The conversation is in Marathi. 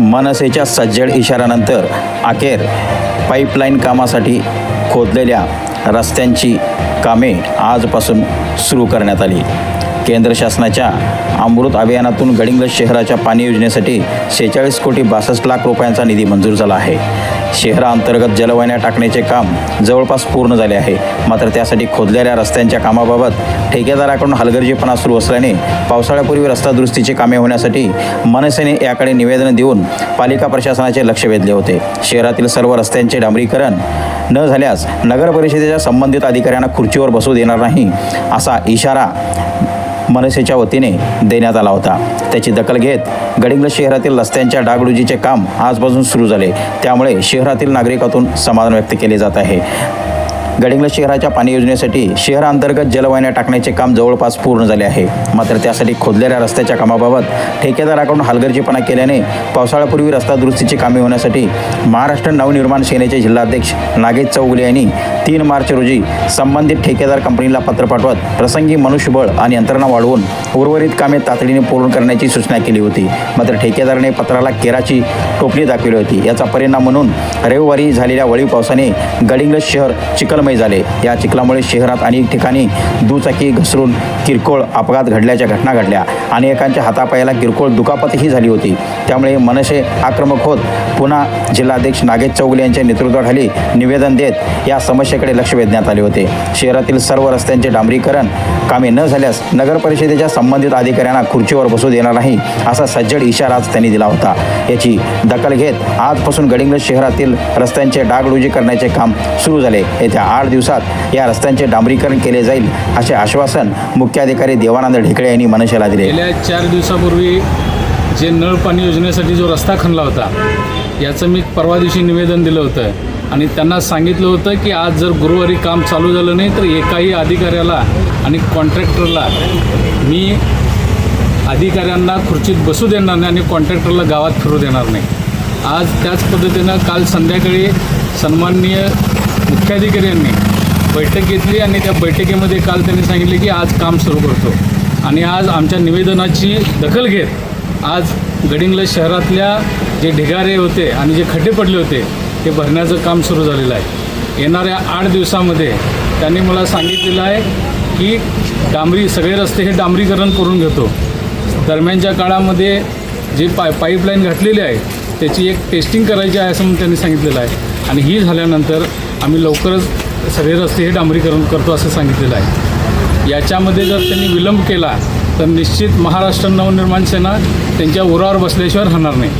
मनसेच्या सज्जड इशाऱ्यानंतर अखेर पाईपलाईन कामासाठी खोदलेल्या रस्त्यांची कामे आजपासून सुरू करण्यात आली. केंद्र शासनाच्या अमृत अभियानातून गडिंग्लज शहराच्या पाणी योजनेसाठी शेहेचाळीस कोटी बासष्ट लाख रुपयांचा निधी मंजूर झाला आहे. शहराअंतर्गत जलवाहिन्या टाकण्याचे काम जवळपास पूर्ण झाले आहे. मात्र त्यासाठी खोदलेल्या रस्त्यांच्या कामाबाबत ठेकेदाराकडून हलगर्जीपणा सुरू असल्याने पावसाळ्यापूर्वी रस्ता दुरुस्तीची कामे होण्यासाठी मनसेने याकडे निवेदन देऊन पालिका प्रशासनाचे लक्ष वेधले होते. शहरातील सर्व रस्त्यांचे डांबरीकरण न झाल्यास नगर परिषदेच्या संबंधित अधिकाऱ्यांना खुर्चीवर बसू देणार नाही असा इशारा मनसेच्या वतीने देण्यात आला होता. त्याची दखल घेत गडिंग्लज शहरातील रस्त्यांच्या डागडुजीचे काम आजपासून सुरू झाले. त्यामुळे शहरातील नागरिकातून समाधान व्यक्त केले जात आहे. गडिंग्लज शहराच्या पाणी योजनेसाठी शहराअंतर्गत जलवाहिन्या टाकण्याचे काम जवळपास पूर्ण झाले आहे. मात्र त्यासाठी खोदलेल्या रस्त्याच्या कामाबाबत ठेकेदाराकडून हलगर्जीपणा केल्याने पावसाळ्यापूर्वी रस्ता दुरुस्तीची कामे होण्यासाठी महाराष्ट्र नवनिर्माण सेनेचे जिल्हाध्यक्ष नागेश चौगुले यांनी तीन मार्च रोजी संबंधित ठेकेदार कंपनीला पत्र पाठवत प्रसंगी मनुष्यबळ आणि यंत्रणा वाढवून उर्वरित कामे तातडीने पूर्ण करण्याची सूचना केली होती. मात्र ठेकेदाराने पत्राला केराची टोपली दाखवली होती. याचा परिणाम म्हणून रविवारी झालेल्या वळीव पावसाने गडिंग्लज शहर चिखल चिखलमय झाले. या चिखलामुळे शहरात अनेक ठिकाणी दुचाकी घसरून किरकोळ अपघात घडल्याच्या घटना घडल्या अनेकांच्या हातापायाला किरकोळ दुखापतही झाली होती. त्यामुळे मनसे आक्रमक होत पुन्हा जिल्हाध्यक्ष नागेश चौगले यांच्या नेतृत्वाखाली निवेदन देत या समस्येकडे लक्ष वेधण्यात आले होते. शहरातील सर्व रस्त्यांचे डांबरीकरण कामे न झाल्यास नगर परिषदेच्या संबंधित अधिकाऱ्यांना खुर्चीवर बसू देणार नाही असा सज्जड इशाराच त्यांनी दिला होता. याची दखल घेत आजपासून गडिंग्लज शहरातील रस्त्यांचे डागडुजी करण्याचे काम सुरू झाले. येत्या आठ दिवसात या रस्त्यांचे डांबरीकरण केले जाईल असे आश्वासन मुख्याधिकारी देवानंद ढेकळे यांनी मनसेला दिले. गेल्या चार दिवसापूर्वी जे नळ पाणी योजनेसाठी जो रस्ता खणला होता याचं मी परवा दिवशी निवेदन दिलं होतं. आणि त्यांना सांगितलं होतं की आज जर गुरुवारी काम चालू झालं नाही तर एकाही अधिकाऱ्याला आणि कॉन्ट्रॅक्टरला मी अधिकाऱ्यांना खुर्चीत बसू देणार नाही आणि कॉन्ट्रॅक्टरला गावात फिरू देणार नाही. आज त्याच पद्धतीनं काल संध्याकाळी सन्माननीय मुख्याधिकाऱ्यांनी बैठक घेतली आणि त्या बैठकीमध्ये काल त्यांनी सांगितले की आज काम सुरू करतो. आणि आज आमच्या निवेदनाची दखल घेत आज गडिंग्लज शहरातल्या जे ढिगारे होते आणि जे खड्डे पडले होते ते भरण्याचं काम सुरू झालेलं आहे. येणाऱ्या आठ दिवसामध्ये त्यांनी मला सांगितलेलं आहे की डांबरी सगळे रस्ते हे डांबरीकरण करून घेतो. दरम्यानच्या काळामध्ये जे पाय पाईपलाईन घातलेली आहे त्याची एक टेस्टिंग करायची आहे असं म्हणून त्यांनी सांगितलेलं आहे. आणि ही झाल्यानंतर आम्ही लवकरच सगळे रस्ते हे डांबरीकरण करतो असं सांगितलेलं आहे. याच्यामध्ये जर त्यांनी विलंब केला तर निश्चित महाराष्ट्र नवनिर्माण सेना त्यांच्या उरावर बसल्याशिवाय राहणार नाही.